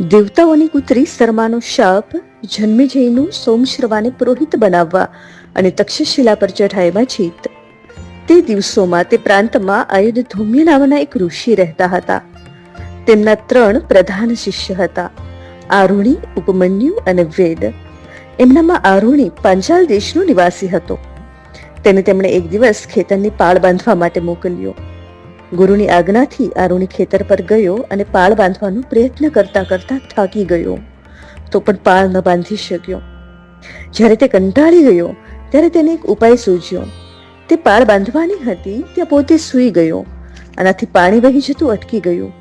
દેવતાઓની પુત્રી શર્માનો શાપ જન્મેજયનું સોમશ્રવાને પુરોહિત બનાવવા અને તક્ષશિલા પર ચઢાયવા જીત. તે દિવસોમાં તે પ્રાંતમાં આયુધ ધૂમ્ય નામના એક ઋષિ રહેતા હતા. તેમના ત્રણ પ્રધાન શિષ્ય હતા, આરુણી, ઉપમન્યુ અને વેદ. એમનામાં આરુણી પાંચાલ દેશનો નિવાસી હતો. તેને તેમણે એક દિવસ ખેતરની પાળ બાંધવા માટે મોકલ્યો. ગુરુની આજ્ઞાથી આરુણી ખેતર પર ગયો અને પાળ બાંધવાનો પ્રયત્ન કરતા કરતા થાકી ગયો. તો પણ પાળ ન બાંધી શક્યો. જ્યારે તે કંટાળી ગયો, ત્યારે તેને એક ઉપાય સૂઝ્યો તે પાળ બાંધવાની હતી, ત્યાં પોતે સૂઈ ગયો. આનાથી પાણી વહી જતું અટકી ગયું.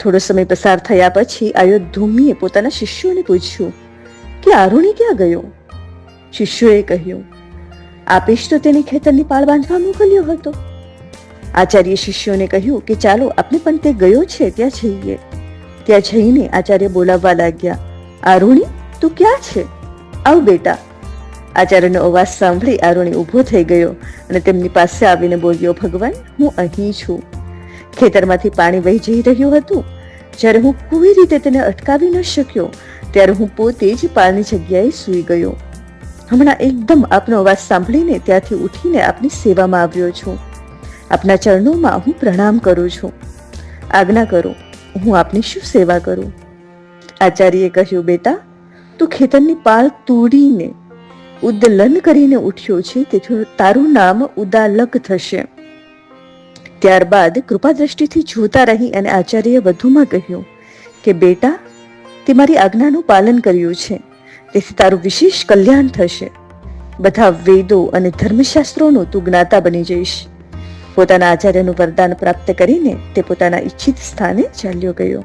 થોડો સમય પસાર થયા પછી આયો ધૂમીએ પોતાના શિષ્યોને પૂછ્યું, કે આરુણી ક્યાં ગયો? શિષ્યોએ કહ્યું, આપીશ તો તેને ખેતરની પાળ બાંધવા મોકલ્યો હતો. આચાર્ય શિષ્યોને કહ્યું કે ચાલો આપણે પણ તે ગયો છે, ત્યાં જઈએ. ત્યાં જઈને આચાર્ય બોલાવવા લાગ્યા. આરુણી, તું ક્યાં છે? આવ બેટા. આચાર્યનો અવાજ સાંભળી આરુણી ઊભો થઈ ગયો અને તેમની પાસે આવીને બોલ્યો, ભગવાન, હું અહીં છું. ખેતરમાંથી પાણી વહી જઈ રહ્યું હતું. જ્યારે હું કોઈ રીતે તેને અટકાવી ન શક્યો, ત્યારે હું પોતે જ પાળની જગ્યાએ સૂઈ ગયો. હમણાં એકદમ આપનો અવાજ સાંભળીને ત્યાંથી ઉઠીને આપની સેવામાં આવ્યો છું. આપના ચરણોમાં હું પ્રણામ કરું છું. આજ્ઞા કરો, હું આપની શું સેવા કરું? આચાર્યએ કહ્યું, બેટા, તું ખેતરની પાળ તોડીને, ઉદ્દલન કરીને ઉઠ્યો છે તેથી તારું નામ ઉદાલક થશે. ત્યારબાદ કૃપા દ્રષ્ટિથી જોતા રહી અને આચાર્યએ વધુમાં કહ્યું કે, બેટા, તે મારી આજ્ઞાનું પાલન કર્યું છે. તેથી તારું વિશેષ કલ્યાણ થશે. બધા વેદો અને ધર્મશાસ્ત્રોનું તું જ્ઞાતા બની જઈશ. પોતાના આચાર્યનું વરદાન પ્રાપ્ત કરીને તે પોતાના ઈચ્છિત સ્થાને ચાલ્યો ગયો.